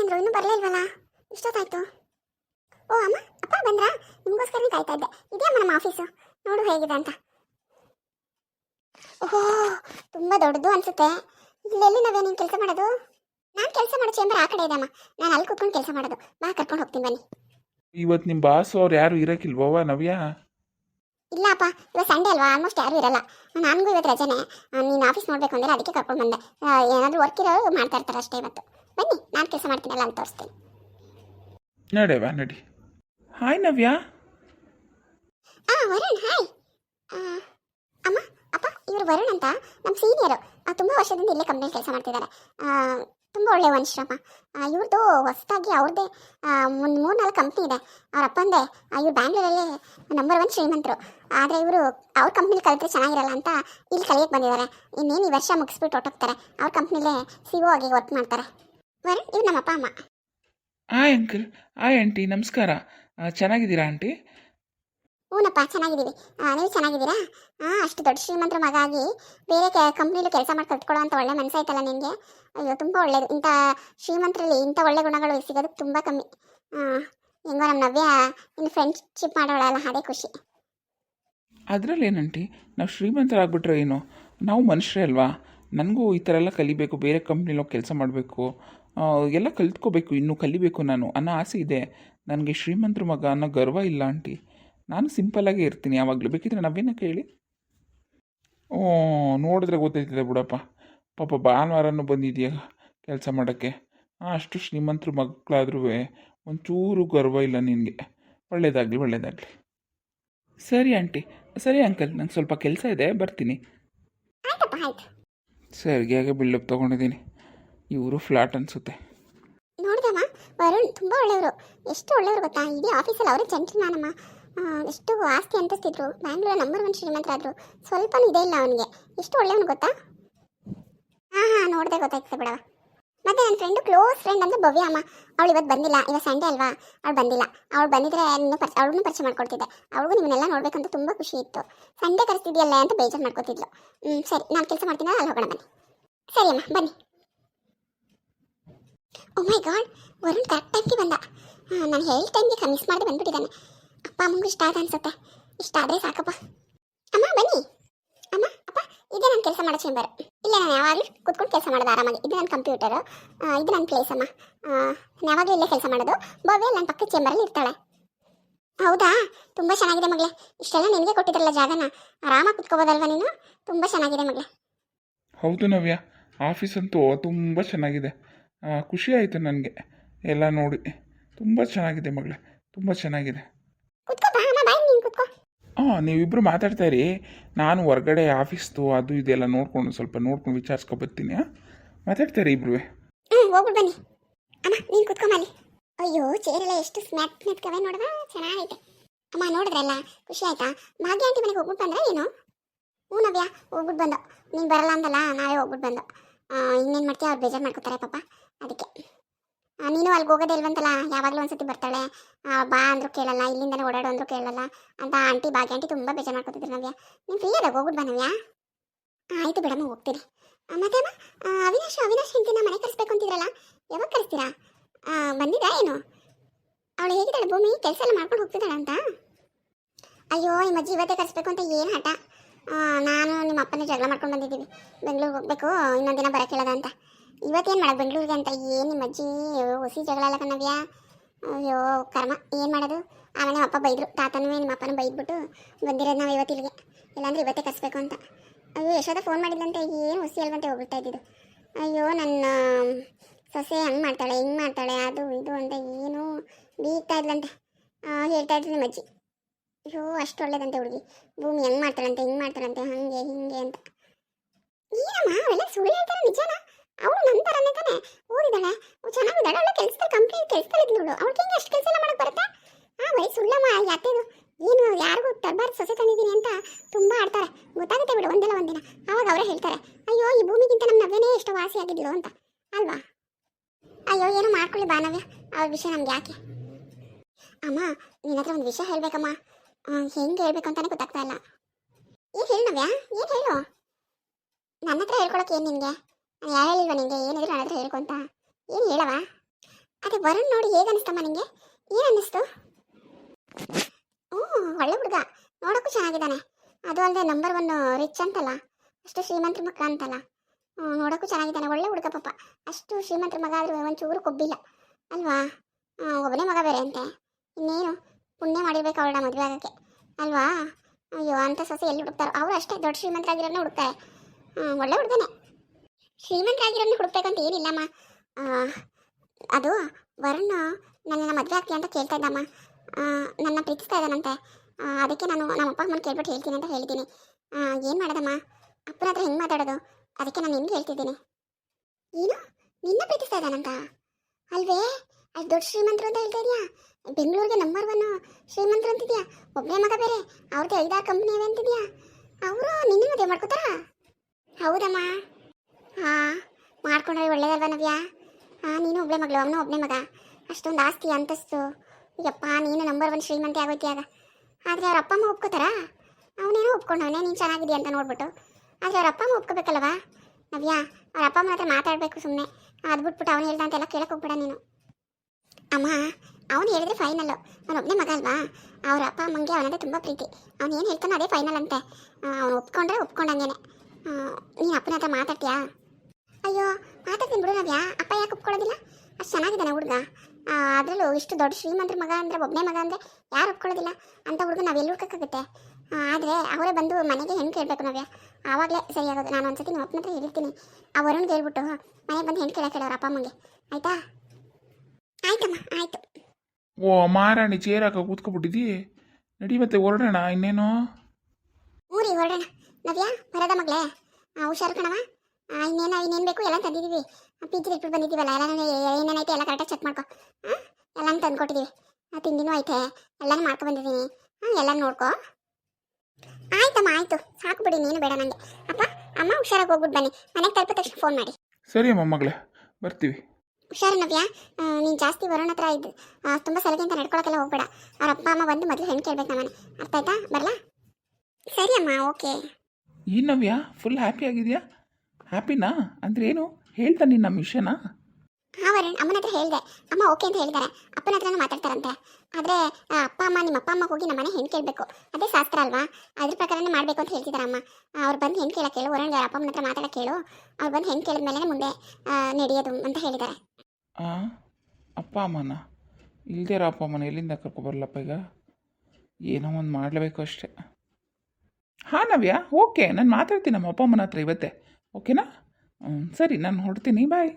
ಅಂದ್ರು ಇನ್ನೂ ಬರಲೇ ಇಲ್ವಲ್ಲ? ಇಷ್ಟೊತ್ತಾಯ್ತು. ಓ ಅಮ್ಮ ಅಪ್ಪ ಬಂದ್ರಾ? ನಿಮಗೋಸ್ಕರನೇ ಕಾಯ್ತಾ ಇದ್ದೆ. ಇದೆಯಮ್ಮ ನಮ್ಮ ಆಫೀಸು? ನೋಡು ಹೇಗಿದೆ ಅಂತ. ಓಹೋ ತುಂಬ ದೊಡ್ಡದು ಅನ್ಸುತ್ತೆ. ಇಲ್ಲೆಲ್ಲಿ ನಾವೇ ನೀನು ಕೆಲಸ ಮಾಡೋದು? ನಾನು ಕೆಲಸ ಮಾಡೋ ಚೇಂಬರ್ ಆ ಕಡೆ ಇದೆ ಅಮ್ಮ. ನಾನು ಅಲ್ಲಿ ಕೂತ್ಕೊಂಡು ಕೆಲಸ ಮಾಡೋದು. ಬಾ ಕರ್ಕೊಂಡು ಹೋಗ್ತೀನಿ ಬನ್ನಿ. ಇವತ್ತು ನಿಮ್ಮ ಬಾಸು ಅವ್ರು ಯಾರು ಇರೋಕ್ಕಿಲ್ವವ ನವ್ಯ? ಇಲ್ಲಪ್ಪ ಇವತ್ತು ಸಂಡೇ ಅಲ್ವಾ? ಆಲ್ಮೋಸ್ಟ್ ಯಾರು ಇರಲ್ಲ. ನನಗೂ ಇವತ್ತು ರಜೆನೆ. ನೀನು ಆಫೀಸ್ ನೋಡಬೇಕು ಅಂದರೆ ಅದಕ್ಕೆ ಕರ್ಕೊಂಡು ಬಂದೆ. ಏನಾದರೂ ವರ್ಕ್ ಇರೋರು ಮಾಡ್ತಾ ಇರ್ತಾರೆ ಅಷ್ಟೇ ಇವತ್ತು. ಬನ್ನಿ ನಾನು ಕೆಲಸ ಮಾಡ್ತೀನಲ್ಲ ಅಂತ ತೋರಿಸ್ತೀನಿ. ನಡೆವ ನಡಿ. ಹಾಯ್ ನವ್ಯ. ಆ ವರುಣ್ ಹಾಯ್ ಆ, ಅಮ್ಮ ಅಪ್ಪ ಇವರು ವರುಣ್ ಅಂತ. ನಮ್ಮ ಸೀನಿಯರು ತುಂಬ ವರ್ಷದಿಂದ ಇಲ್ಲೇ ಕಂಪ್ನಿಯಲ್ಲಿ ಕೆಲಸ ಮಾಡ್ತಿದ್ದಾರೆ. ತುಂಬ ಒಳ್ಳೆ ಮನುಷ್ಯರಪ್ಪ. ಇವ್ರದ್ದು ಹೊಸದಾಗಿ ಅವ್ರದ್ದೇ ಒಂದು ಮೂರು ನಾಲ್ಕು ಕಂಪ್ನಿ ಇದೆ ಅವ್ರ ಅಪ್ಪಂದೇ ಇವ್ರು ಬ್ಯಾಂಗ್ಳೂರಲ್ಲಿ ನಂಬರ್ ಒನ್ ಶ್ರೀಮಂತರು. ಆದರೆ ಇವರು ಅವ್ರ ಕಂಪ್ನಿಲಿ ಕಲಿತ್ರೆ ಚೆನ್ನಾಗಿರಲ್ಲ ಅಂತ ಇಲ್ಲಿ ಕಲಿಯಕ್ಕೆ ಬಂದಿದ್ದಾರೆ. ಇನ್ನೇನು ಈ ವರ್ಷ ಮುಗಿಸ್ಬಿಟ್ಟು ಹೊಟ್ಟೋಗ್ತಾರೆ ಅವ್ರ ಕಂಪ್ನಿಲೇ ಸಿ ಒ ಆಗಿ ವರ್ಕ್ ಮಾಡ್ತಾರೆ. ವರುಣ್ ಇವ್ರು ನಮ್ಮ ಅಪ್ಪ ಅಮ್ಮ. Hi uncle. ಹಾಯ್ ಆಂಟಿ ನಮಸ್ಕಾರ. ಆ, ಚೆನ್ನಾಗಿದ್ದೀರಾ ಆಂಟಿ? ಹ್ಞೂನಪ್ಪ ಚೆನ್ನಾಗಿದ್ದೀವಿ. ಆ, ನೀವು ಚೆನ್ನಾಗಿದ್ದೀರಾ? ಹಾಂ ಅಷ್ಟು ದೊಡ್ಡ ಶ್ರೀಮಂತರ ಮಗ ಆಗಿ ಬೇರೆ ಕಂಪ್ನಿಲಿ ಕೆಲಸ ಮಾಡಿ ಕಲ್ತ್ಕೊಳ್ಳೋ ಅಂತ ಒಳ್ಳೆ ಮನಸ್ಸಾಯ್ತಲ್ಲ ನಿನಗೆ? ಅಯ್ಯೋ ತುಂಬ ಒಳ್ಳೇದು. ಇಂಥ ಶ್ರೀಮಂತರಲ್ಲಿ ಇಂಥ ಒಳ್ಳೆ ಗುಣಗಳು ಸಿಗೋದು ತುಂಬ ಕಮ್ಮಿ. ಆ, ಹೆಂಗೋ ನಮ್ಮ ನವ್ಯ ಇನ್ನು ಫ್ರೆಂಡ್ಶಿಪ್ ಮಾಡೋಳಲ್ಲ ಅದೇ ಖುಷಿ. ಅದರಲ್ಲಿ ಏನಂಟಿ ನಾವು ಶ್ರೀಮಂತರಾಗ್ಬಿಟ್ರೆ ಏನು? ನಾವು ಮನುಷ್ಯರೇ ಅಲ್ವಾ? ನನಗೂ ಈ ಥರ ಎಲ್ಲ ಕಲಿಬೇಕು ಬೇರೆ ಕಂಪ್ನಿಲಿ ಕೆಲಸ ಮಾಡಬೇಕು. ಎಲ್ಲ ಕಲಿತ್ಕೋಬೇಕು ಇನ್ನೂ ಕಲಿಬೇಕು ನಾನು. ಅನ್ನೋ ಆಸೆ ಇದೆ. ನನಗೆ ಶ್ರೀಮಂತರ ಮಗ ಅನ್ನೋ ಗರ್ವ ಇಲ್ಲ ಆಂಟಿ. ನಾನು ಸಿಂಪಲ್ಲಾಗೇ ಇರ್ತೀನಿ ಯಾವಾಗಲೂ. ಬೇಕಿದ್ರೆ ನಾವೇನ ಕೇಳಿ. ಓ ನೋಡಿದ್ರೆ ಗೊತ್ತೈತಿದೆ ಬಿಡಪ್ಪ. ಪಾಪ ಭಾನುವಾರನೂ ಬಂದಿದೆಯಾ ಕೆಲಸ ಮಾಡೋಕ್ಕೆ? ಅಷ್ಟು ಶ್ರೀಮಂತರ ಮಕ್ಕಳಾದ್ರೂ ಒಂಚೂರು ಗರ್ವ ಇಲ್ಲ ನಿನಗೆ. ಒಳ್ಳೇದಾಗಲಿ ಒಳ್ಳೇದಾಗಲಿ. ಸರಿ ಆಂಟಿ. ಸರಿ ಅಂಕಲ್. ನಂಗೆ ಸ್ವಲ್ಪ ಕೆಲಸ ಇದೆ. ಬರ್ತೀನಿ. ಸರಿ ಸರಿಯಾಗಿ ಬಿಲ್ಡಪ್ ತೊಗೊಂಡಿದ್ದೀನಿ. ಇವರು ಫ್ಲಾಟ್ ಅನ್ಸುತ್ತೆ. ನೋಡಿದಮ್ಮ ವರುಣ್ ತುಂಬ ಒಳ್ಳೆಯವರು. ಎಷ್ಟು ಒಳ್ಳೆಯವರು ಗೊತ್ತಾ? ಇಡೀ ಆಫೀಸಲ್ಲಿ ಅವರೇ ಜೆಂಟ್ಲ್ಮ್ಯಾನ್ ಅಮ್ಮ ಎಷ್ಟು ಆಸ್ತಿ ಅಂತಿಸ್ತಿದ್ರು. ಬ್ಯಾಂಗ್ಳೂರ್ ನಂಬರ್ ಒನ್ ಶ್ರೀಮಂತರಾದರು. ಸ್ವಲ್ಪನೂ ಇದೆ ಇಲ್ಲ ಅವನಿಗೆ. ಎಷ್ಟು ಒಳ್ಳೆಯವನು ಗೊತ್ತಾ? ಹಾಂ ಹಾಂ, ನೋಡಿದೆ ಗೊತ್ತಾಯ್ತದೆ ಬಿಡವ ಮತ್ತೆ ನನ್ನ ಫ್ರೆಂಡು ಕ್ಲೋಸ್ ಫ್ರೆಂಡ್ ಅಂದ್ರೆ ಭವ್ಯ ಅಮ್ಮ. ಅವಳು ಇವತ್ತು ಬಂದಿಲ್ಲ. ಇವತ್ತು ಸಂಡೇ ಅಲ್ವಾ? ಅವಳು ಬಂದಿಲ್ಲ. ಅವಳು ಬಂದಿದ್ರೆ ನಿನ್ನ ಪರಿಚಯ ಅವಳನ್ನು ಪರಿಚಯ ಮಾಡ್ಕೊಡ್ತಿದ್ದೆ. ಅವಳಿಗೂ ನಿಮ್ಮನ್ನೆಲ್ಲ ನೋಡಬೇಕಂತ ತುಂಬ ಖುಷಿ ಇತ್ತು. ಸಂಡೇ ಕರೆಸ್ತಿದ್ಯಲ್ಲ ಅಂತ ಬೇಜಾರು ಮಾಡ್ಕೊತಿದ್ಲು. ಹ್ಞೂ ಸರಿ, ನಾನು ಕೆಲಸ ಮಾಡ್ತೀನಿ ಅಲ್ಲಿ ಹೋಗೋಣ ಬನ್ನಿ. ಸರಿ ಅಮ್ಮ ಬನ್ನಿ. Oh my god Varun correct ಟೈಮ್ಗೆ ಬಂದ. ನಾನು ಹೇಳಿ ಟೈಮ್ಗೆ ಮಿಸ್ ಮಾಡಿದೆ ಬಂದ್ಬಿಟ್ಟಿದ್ದಾನೆ ಅಪ್ಪ, ಅಮ್ಮಂಗೂ ಇಷ್ಟ ಆದ ಅನ್ಸುತ್ತೆ. ಇಷ್ಟ ಆದರೆ ಸಾಕಪ್ಪ. ಅಮ್ಮ, ಬನ್ನಿ. ಅಮ್ಮ, ಅಪ್ಪ, ಇದೇ ನಾನು ಕೆಲಸ ಮಾಡೋ ಚೇಂಬರ್ ಇಲ್ಲ ನಾನು ಯಾವಾಗಲೂ ಕೂತ್ಕೊಂಡು ಕೆಲಸ ಮಾಡೋದು ಆರಾಮಾಗಿ. ಇದು ನನ್ನ ಕಂಪ್ಯೂಟರು ಇದು ನನ್ನ ಪ್ಲೇಸ್ ಅಮ್ಮ. ನಾನು ಯಾವಾಗಲೂ ಇಲ್ಲೇ ಕೆಲಸ ಮಾಡೋದು. ಭವ್ಯ ನನ್ನ ಪಕ್ಕದ ಚೇಂಬರಲ್ಲಿ ಇರ್ತಾಳೆ. ಹೌದಾ? ತುಂಬ ಚೆನ್ನಾಗಿದೆ ಮಗಳೇ. ಇಷ್ಟೆಲ್ಲ ನಿನಗೆ ಕೊಟ್ಟಿದ್ರಲ್ಲ ಜಾಗನ. ಆರಾಮಾಗಿ ಕುತ್ಕೋಬೋದಲ್ವಾ ನೀನು? ತುಂಬ ಚೆನ್ನಾಗಿದೆ ಮಗಳೇ. ಹೌದು ನವ್ಯ. ಆಫೀಸ್ ಅಂತೂ ತುಂಬ ಚೆನ್ನಾಗಿದೆ. ಖುಷಿ ಆಯಿತು ನನಗೆ. ಎಲ್ಲ ನೋಡಿ. ತುಂಬ ಚೆನ್ನಾಗಿದೆ ಮಗಳೇ. ತುಂಬ ಚೆನ್ನಾಗಿದೆ. ಹಾಂ ನೀವಿಬ್ಬರು ಮಾತಾಡ್ತಾ ಇರಿ. ನಾನು ಹೊರಗಡೆ ಆಫೀಸ್ದು ಅದು ಇದೆಲ್ಲ ನೋಡ್ಕೊಂಡು ಸ್ವಲ್ಪ ನೋಡ್ಕೊಂಡು ವಿಚಾರಿಸ್ಕೊ ಬರ್ತೀನಿ ಮಾತಾಡ್ತಾ ಮಾತಾಡ್ತಾರೆ ಇಬ್ರು ಹ್ಞೂ ಹೋಗ್ಬಿಟ್ಟು ಬನ್ನಿ. ಅಮ್ಮ ನೀನು ಕುತ್ಕೊಂಬಲ್ಲಿ ಅಯ್ಯೋ ಚೇರೆಲ್ಲ ಎಷ್ಟು ಸ್ಮ್ಯಾಟ್ ಮೆತ್ಕವೆ ನೋಡುವ? ಚೆನ್ನಾಗೈತೆ. ಅಮ್ಮ ನೋಡಿದ್ರಲ್ಲ? ಖುಷಿ ಆಯ್ತಾ? ಭಾಗ್ಯ ಆಂಟಿ ಮನೆಗೆ ಹೋಗ್ಬಿಟ್ಟು ಬಂದ್ರೆ ಏನು? ಹ್ಞೂ ನವ್ಯ ಹೋಗ್ಬಿಟ್ಟು ಬಂದು ನೀನು ಬರಲ್ಲ ಅಂದಲ್ಲ ನಾಳೆ ಹೋಗ್ಬಿಟ್ಟು ಬಂದು ಇನ್ನೇನು ಮಾಡ್ತೀಯ? ಅವ್ರು ಬೇಜಾರು ಮಾಡ್ಕೋತಾರೆ ಪಾಪ. ಅದಕ್ಕೆ. ನೀನು ಅಲ್ಲಿಗೆ ಹೋಗೋದೇ ಇಲ್ವಂತಲ್ಲ, ಯಾವಾಗಲೂ ಒಂದ್ಸತಿ ಬರ್ತಾಳೆ. ಬಾ ಅಂದ್ರು ಕೇಳಲ್ಲ, ಇಲ್ಲಿಂದನೇ ಓಡಾಡು ಅಂದ್ರು ಕೇಳಲ್ಲ ಅಂತ ಆಂಟಿ ಭಾಗ್ಯ ಆಂಟಿ ತುಂಬ ಬೇಜಾರು ಮಾಡ್ಕೊತಿದ್ರು ನವ್ಯ. ನೀನು ಫ್ರೀ ಅದಾಗ ಹೋಗ್ಬಿಟ್ಟು ಬಾ ನವ್ಯ. ಆಯಿತು ಬಿಡಮ್ಮ, ಹೋಗ್ತೀನಿ. ಮತ್ತೆ ಅಮ್ಮ ಅವಿನಾಶ್ ಅವಿನಾಶ್ ಹೆಂಡತಿನ ಮನೆ ಕರೆಸ್ಬೇಕು ಅಂತಿದ್ರಲ್ಲ, ಯಾವಾಗ ಕರೆಸ್ತೀರಾ? ಬಂದಿದ್ದಾ ಏನು? ಅವಳು ಹೇಗಿದ್ದಾಳೆ, ಭೂಮಿ ಕೆಲಸ ಎಲ್ಲ ಮಾಡ್ಕೊಂಡು ಹೋಗ್ತಿದ್ದಾಳೆ ಅಂತ? ಅಯ್ಯೋ ನಿಮ್ಮ ಅಜ್ಜಿ ಇವತ್ತೇ ಕರೆಸ್ಬೇಕು ಅಂತ ಏನು ಹಠ. ನಾನು ನಿಮ್ಮ ಅಪ್ಪನೇ ಜಗಳ ಮಾಡ್ಕೊಂಡು ಬಂದಿದ್ದೀವಿ. ಬೆಂಗಳೂರಿಗೆ ಹೋಗ್ಬೇಕು, ಇನ್ನೊಂದು ದಿನ ಬರೋಕೆ ಹೇಳೋದ ಅಂತ. ಇವತ್ತೇನು ಮಾಡೋದು ಬೆಂಗಳೂರಿಗೆ ಅಂತ ಏನು ನಿಮ್ಮ ಅಜ್ಜಿ? ಹುಸಿ ಜಗಳ ಅಲ್ಲ ಕಣವ್ಯಾ. ಅಯ್ಯೋ, ಕರ್ಮ. ಏನು ಮಾಡೋದು? ಆಮೇಲೆ ಅಪ್ಪ ಬೈದರು. ತಾತನೂ ನಿಮ್ಮ ಅಪ್ಪನೂ ಬೈದ್ಬಿಟ್ಟು ಬಂದಿರೋದು ನಾವು ಇವತ್ತಿಲ್ಲಿಗೆ ಇಲ್ಲಾಂದ್ರೆ ಇವತ್ತೇ ಕಸ್ಬೇಕು ಅಂತ. ಅಯ್ಯೋ ಯಶೋದ ಫೋನ್ ಮಾಡಿದ್ದಂತೆ ಏನು ಹುಸಿ ಅಲ್ವಂತೆ ಹೋಗ್ಬಿಡ್ತಾ ಇದ್ದಿದ್ದು. ಅಯ್ಯೋ, ನನ್ನ ಸೊಸೆ ಹಂಗೆ ಮಾಡ್ತಾಳೆ, ಹಿಂಗೆ ಮಾಡ್ತಾಳೆ, ಅದು ಇದು ಅಂತ ಏನು ಬೀಗ್ತಾ ಇದ್ಲಂತೆ. ಹೇಳ್ತಾ ಇದ್ರು ನಿಮ್ಮ ಅಜ್ಜಿ. ಅಯ್ಯೋ, ಅಷ್ಟು ಒಳ್ಳೇದಂತೆ ಹುಡುಗಿ. ಭೂಮಿ ಹೆಂಗೆ ಮಾಡ್ತಾಳಂತೆ, ಹಿಂಗೆ ಮಾಡ್ತಾಳಂತೆ, ಹಾಗೆ, ಹಿಂಗೆ ಅಂತ. ಏನಮ್ಮ, ಅವೆಲ್ಲ ಸುಳ್ಳು ಹೇಳ್ತಾರೆ ನಿಜಾನ? ಅವಳು ನನ್ನ ಥರನೇ ತಾನೆ. ಓದಿದಾಳೆ ಚೆನ್ನಾಗಿದ್ದಾಳೆ. ಅವಳು ಕೆಲಸದಲ್ಲಿ ಕಂಪ್ನಿ ಕೆಲಸದಲ್ಲಿ ಇದ್ಲು ಅವಳಿಗೆ ಹೆಂಗೆ ಅಷ್ಟು ಕೆಲಸ ಎಲ್ಲ ಮಾಡಕ್ಕೆ ಬರುತ್ತಾ? ಆ, ಬರೀ ಸುಳ್ಳಮ್ಮ ಯಾತೆದು ಏನು, ಯಾರಿಗೂ ತರಬಾರ್ದು ಸೊಸೆ ತಂದಿದ್ದೀನಿ ಅಂತ ತುಂಬ ಆಡ್ತಾರೆ. ಗೊತ್ತಾಗುತ್ತೆ ಬಿಡು, ಒಂದಲ್ಲ ಒಂದಿನ. ಅವಾಗ ಅವರೇ ಹೇಳ್ತಾರೆ. ಅಯ್ಯೋ, ಈ ಭೂಮಿಗಿಂತ ನಮ್ಮ ನವ್ಯನೇ ಎಷ್ಟು ವಾಸಿಯಾಗಿದ್ಲು ಅಂತ. ಅಲ್ವಾ? ಅಯ್ಯೋ, ಏನು ಮಾಡ್ಕೊಳ್ಳಿ ಬಾನವ್ಯ ಅವ್ರ ವಿಷಯ ನಮ್ಗೆ ಯಾಕೆ? ಅಮ್ಮ ನಿನ್ನ ಹತ್ರ ಒಂದು ವಿಷಯ ಹೇಳ್ಬೇಕಮ್ಮ. ಹೆಂಗೆ ಹೇಳ್ಬೇಕು ಅಂತಾನೆ ಗೊತ್ತಾಗ್ತಾ ಇಲ್ಲ. ಏನು ಹೇಳು ನವ್ಯ? ಏನು ಹೇಳು? ನನ್ನ ಹತ್ರ ಹೇಳ್ಕೊಳಕ್ಕೆ ಏನು ನಿನಗೆ? ನಾನು ಯಾರು ಹೇಳಿಲ್ವ ನಿಂಗೆ ಏನಿದ್ರು ನನ್ನ ಹೇಳ್ಕೊಂತ ಏನು ಹೇಳವ ಅದೇ ವರುಣ್ ನೋಡಿ ಹೇಗೆ ಅನಿಸ್ತಮ್ಮ ನಿಂಗೆ? ಏನು ಅನ್ನಿಸ್ತು ಹ್ಞೂ ಒಳ್ಳೆ ಹುಡುಗ. ನೋಡೋಕ್ಕೂ ಚೆನ್ನಾಗಿದ್ದಾನೆ. ಅದು ಅಲ್ಲದೆ ನಂಬರ್ ಒನ್ ರಿಚ್ ಅಂತಲ್ಲ. ಅಷ್ಟು ಶ್ರೀಮಂತರ ಮಗ ಅಂತಲ್ಲ. ನೋಡೋಕ್ಕೂ ಚೆನ್ನಾಗಿದ್ದಾನೆ. ಒಳ್ಳೆ ಹುಡುಗ ಪಾಪ. ಅಷ್ಟು ಶ್ರೀಮಂತರ ಮಗ ಆದರೂ ಒಂಚೂರು ಕೊಬ್ಬಿಲ್ಲ. ಅಲ್ವಾ? ಒಬ್ಬನೇ ಮಗ ಬೇರೆ ಅಂತೆ. ಇನ್ನೇನು? ಪುಣ್ಯ ಮಾಡಿರ್ಬೇಕು ಅವಳ ಮದುವೆ ಆಗೋಕ್ಕೆ. ಅಲ್ವಾ? ಅಯ್ಯೋ ಅಂಥ ಸೊಸೆ ಎಲ್ಲಿ ಹುಡುಕ್ತಾರೋ. ಅವರು ಅಷ್ಟೇ ದೊಡ್ಡ ಶ್ರೀಮಂತರಾಗಿರೋನೇ ಹುಡುಕ್ತಾರೆ. ಒಳ್ಳೆ ಹುಡುಗನೇ. ಶ್ರೀಮಂತರಾಗಿರೋನೇ ಹುಡುಕ್ಬೇಕಂತ ಏನಿಲ್ಲಮ್ಮ ಅದು ವರುಣ್ ನನ್ನ ಮದುವೆ ಆಗ್ತೀಯ ಅಂತ ಕೇಳ್ತಾ ಇದ್ದಮ್ಮ ನನ್ನ ಪ್ರೀತಿಸ್ತಾ ಇದ್ದಾನಂತೆ. ಅದಕ್ಕೆ ನಾನು ನಮ್ಮ ಅಪ್ಪ ಅಮ್ಮನ ಕೇಳ್ಬಿಟ್ಟು ಹೇಳ್ತೀನಿ ಅಂತ ಹೇಳಿದ್ದೀನಿ. ಏನು ಮಾಡೋದಮ್ಮ? ಅಪ್ಪನ ಹತ್ರ ಹೆಂಗೆ ಮಾತಾಡೋದು? ಅದಕ್ಕೆ ನಾನು ನಿಮ್ಗೆ ಹೇಳ್ತಿದ್ದೀನಿ. ಏನು? ನಿನ್ನ ಪ್ರೀತಿಸ್ತಾ ಇದ್ದಾನಂತ? ಅಲ್ವೇ? ಅಲ್ಲಿ ದೊಡ್ಡ ಶ್ರೀಮಂತರು ಅಂತ ಹೇಳ್ತಾ ಇದೆಯಾ? ಬೆಂಗಳೂರಿಗೆ ನಂಬರ್ ಒನ್ ಶ್ರೀಮಂತರು ಅಂತಿದ್ಯಾ? ಒಬ್ಬನೇ ಮಗ ಬೇರೆ ಅವ್ರದ್ದು ಐದಾರು ಕಂಪ್ನಿ ಇವೆ ಅಂತಿದ್ಯಾ? ಅವರು ನಿನ್ನ ಮದುವೆ ಮಾಡ್ಕೋತಾರ? ಹೌದಮ್ಮ. ಹಾಂ, ಮಾಡ್ಕೊಂಡ್ರೆ ಒಳ್ಳೇದಲ್ವ ನವ್ಯ? ಹಾಂ, ನೀನು ಒಬ್ಬಳೆ ಮಗಳು, ಅವನು ಒಬ್ಬನೇ ಮಗ. ಅಷ್ಟೊಂದು ಆಸ್ತಿ, ಅಂತಸ್ತು. ಯಪ್ಪ, ನೀನು ನಂಬರ್ ಒನ್ ಶ್ರೀಮಂತಿ ಆಗೋಯ್ತಿಯಾಗ ಆದರೆ ಅವ್ರ ಅಪ್ಪ ಅಮ್ಮ ಒಪ್ಕೋತಾರ? ಅವನೇನೋ ಒಪ್ಕೊಂಡವನೇ, ನೀನು ಚೆನ್ನಾಗಿದೆಯಾ ಅಂತ ನೋಡ್ಬಿಟ್ಟು. ಆದರೆ ಅವ್ರ ಅಪ್ಪ ಅಮ್ಮ ಒಪ್ಕೋಬೇಕಲ್ವಾ ನವ್ಯ, ಅವ್ರ ಅಪ್ಪ ಅಮ್ಮನ ಹತ್ರ ಮಾತಾಡಬೇಕು ಸುಮ್ಮನೆ ಅದು ಬಿಟ್ಬಿಟ್ಟು ಅವನು ಹೇಳ್ದ ಅಂತೆಲ್ಲ ಕೇಳಕ್ಕೆ ಹೋಗ್ಬೇಡ ನೀನು. ಅಮ್ಮ, ಅವನು ಹೇಳಿದ್ರೆ ಫೈನಲ್ಲು ಅವನು ಒಬ್ಬನೇ ಮಗ ಅಲ್ವಾ? ಅವ್ರ ಅಪ್ಪ ಅಮ್ಮಂಗೆ ಅವನಂದ್ರೆ ತುಂಬ ಪ್ರೀತಿ. ಅವ್ನು ಏನು ಹೇಳ್ತಾನೋ ಅದೇ ಫೈನಲ್ ಅಂತೆ. ಅವನು ಒಪ್ಕೊಂಡ್ರೆ ಒಪ್ಕೊಂಡಂಗೇನೆ. ನೀನು ಅಪ್ಪನ ಹತ್ರ ಮಾತಾಡ್ತೀಯಾ? ಅಯ್ಯೋ ಮಾತಾಡ್ತೀನಿ ಬಿಡು ನಾವ್ಯಾ. ಅಪ್ಪ ಯಾಕೆ ಒಪ್ಕೊಳ್ಳೋದಿಲ್ಲ? ಅಷ್ಟು ಚೆನ್ನಾಗಿದ್ದಾನೆ ಹುಡುಗ. ಅದರಲ್ಲೂ ಇಷ್ಟು ದೊಡ್ಡ ಶ್ರೀಮಂತರ ಮಗ ಅಂದರೆ ಒಬ್ಬನೇ ಮಗ ಅಂದರೆ ಯಾರು ಒಪ್ಕೊಳ್ಳೋದಿಲ್ಲ? ಅಂತ ಹುಡುಗ ನಾವು ಎಲ್ಲಿ ಹುಡ್ಕೋಕ್ಕಾಗುತ್ತೆ? ಆದರೆ ಅವರೇ ಬಂದು ಮನೆಗೆ ಹೆಣ್ಣು ಕೇಳಬೇಕು ನಾವ್ಯಾ. ಆವಾಗಲೇ ಸರಿಯಾಗೋದು ನಾನು ಒಂದ್ಸತಿ ನಮ್ಮ ಅಪ್ಪನ ಹತ್ರ ಹೇಳಿರ್ತೀನಿ. ಆ ವರುಣ್ಗೆ ಹೇಳ್ಬಿಟ್ಟು ಮನೆಗೆ ಬಂದು ಹೆಣ್ಣು ಕೇಳಕ್ಕೆ ಹೇಳೋರು ಅಪ್ಪ ಅಮ್ಮಂಗೆ. ಆಯಿತಾ? ಆಯ್ತಮ್ಮ ಆಯಿತು. ಓ ಮಾರಾಣಿ ಚೇರಾಕ ಕೂತ್ಕೊಬಿಟ್ಟಿದ್ದಿ ನಡಿ ಮತ್ತೆ ಹೊರಡೋಣ ಇನ್ನೇನು? ಊರಿ ಹೊರಡೋಣ. ನವ್ಯ ಬರದ ಮಗಳೇ. ಹುಷಾರು ಕಣವಾ ಇನ್ನೇನು ಇನ್ನೇನು ಬೇಕು? ಎಲ್ಲ ತಂದಿದ್ದೀವಿ ಪಿ ಜಿ ಇಟ್ಬಿಟ್ಟು ಬಂದಿದ್ದೀವಲ್ಲ ಎಲ್ಲ ಏನೇನೈತೆ ಎಲ್ಲ ಕರೆಕ್ಟಾಗಿ ಚೆಕ್ ಮಾಡ್ಕೊ. ಹಾಂ ಎಲ್ಲನೂ ತಂದ್ಕೊಟ್ಟಿದ್ದೀವಿ ಆ, ತಿಂಡಿನೂ ಐತೆ ಎಲ್ಲನೂ ಮಾಡ್ಕೊ ಬಂದಿದ್ದೀನಿ. ಹಾಂ ಎಲ್ಲ ನೋಡ್ಕೊ. ಆಯ್ತಮ್ಮ ಆಯಿತು. ಸಾಕು ಬಿಡಿ ನೀನು ಬೇಡ ನನಗೆ ಅಪ್ಪ ಅಮ್ಮ ಹುಷಾರಾಗಿ ಹೋಗ್ಬಿಟ್ಟು ಬನ್ನಿ. ಮನೆಗೆ ತಲುಪಿದ ತಕ್ಷಣ ಫೋನ್ ಮಾಡಿ. ಸರಿ ಅಮ್ಮ ಮಗಳೇ ಬರ್ತೀವಿ. ಹುಷಾರು ನವ್ಯ? ನೀನು ಜಾಸ್ತಿ ವರುಣ್ ಹತ್ರ ಇದ್ದು ತುಂಬ ಸಲಹೆ ಅಂತ ನಡ್ಕೊಳಕ್ಕೆಲ್ಲ ಹೋಗ್ಬೇಡ. ಅವ್ರ ಅಪ್ಪ ಅಮ್ಮ ಬಂದು ಮೊದಲು ಹೆಣ್ಣು ಕೇಳ್ಬೇಕು ನಮ್ಮನೆ. ಅರ್ಥ ಆಯ್ತಾ? ಬರಲಾ? ಸರಿ ಅಮ್ಮ ಓಕೆ. ಏನು ನವ್ಯ ಫುಲ್ ಹ್ಯಾಪಿ ಆಗಿದೆಯಾ? ಹ್ಯಾಪಿನಾ? ಅಂದ್ರೆ ಏನು? ಹೇಳ್ತಾ ನಿನ್ನ ಮಿಷನಾ? ವಿಷಯನಾ ಹಾಂ ವರುಣ್ ಅಮ್ಮನ ಹತ್ರ ಹೇಳಿದೆ. ಅಮ್ಮ ಓಕೆ ಅಂತ ಹೇಳಿದ್ದಾರೆ ಅಪ್ಪನ ಹತ್ರನೂ ಮಾತಾಡ್ತಾರಂತೆ. ಆದರೆ ಅಪ್ಪ ಅಮ್ಮ ನಿಮ್ಮ ಅಪ್ಪ ಅಮ್ಮ ಹೋಗಿ ನಮ್ಮನೆ ಹೆಣ್ಣು ಕೇಳಬೇಕು. ಅದೇ ಶಾಸ್ತ್ರ ಅಲ್ವಾ? ಅದ್ರ ಪ್ರಕಾರನೇ ಮಾಡಬೇಕು ಅಂತ ಹೇಳ್ತಿದ್ದಾರೆ ಅಮ್ಮ. ಅವ್ರು ಬಂದು ಹೆಣ್ಣು ಕೇಳಕ್ಕೆ ಹೇಳು. ವರುಣ್ಗೆ ಅವ್ರ ಅಪ್ಪ ಅಮ್ಮನ ಹತ್ರ ಮಾತಾಡಕ್ಕೆ ಹೇಳು. ಅವ್ರು ಬಂದು ಹೆಣ್ಣು ಕೇಳಿದ್ಮೇಲೆ ಮುಂದೆ ಆ, ನಡೆಯೋದು ಅಂತ ಹೇಳಿದ್ದಾರೆ. ಅಪ್ಪ ಅಮ್ಮನ? ಇಲ್ಲದೇ ಇರೋ ಅಪ್ಪ ಅಮ್ಮನ ಎಲ್ಲಿಂದ ಕರ್ಕೊಬರಲಪ್ಪ ಈಗ? ಏನೋ ಒಂದು ಮಾಡಲೇಬೇಕು ಅಷ್ಟೇ. ಹಾಂ ನವ್ಯಾ ಓಕೆ. ನಾನು ಮಾತಾಡ್ತೀನಿ ನಮ್ಮ ಅಪ್ಪ ಅಮ್ಮನ ಹತ್ರ ಇವತ್ತೇ. ಓಕೆನಾ? ಸರಿ ನಾನು ಹೊರಡ್ತೀನಿ. ಬಾಯ್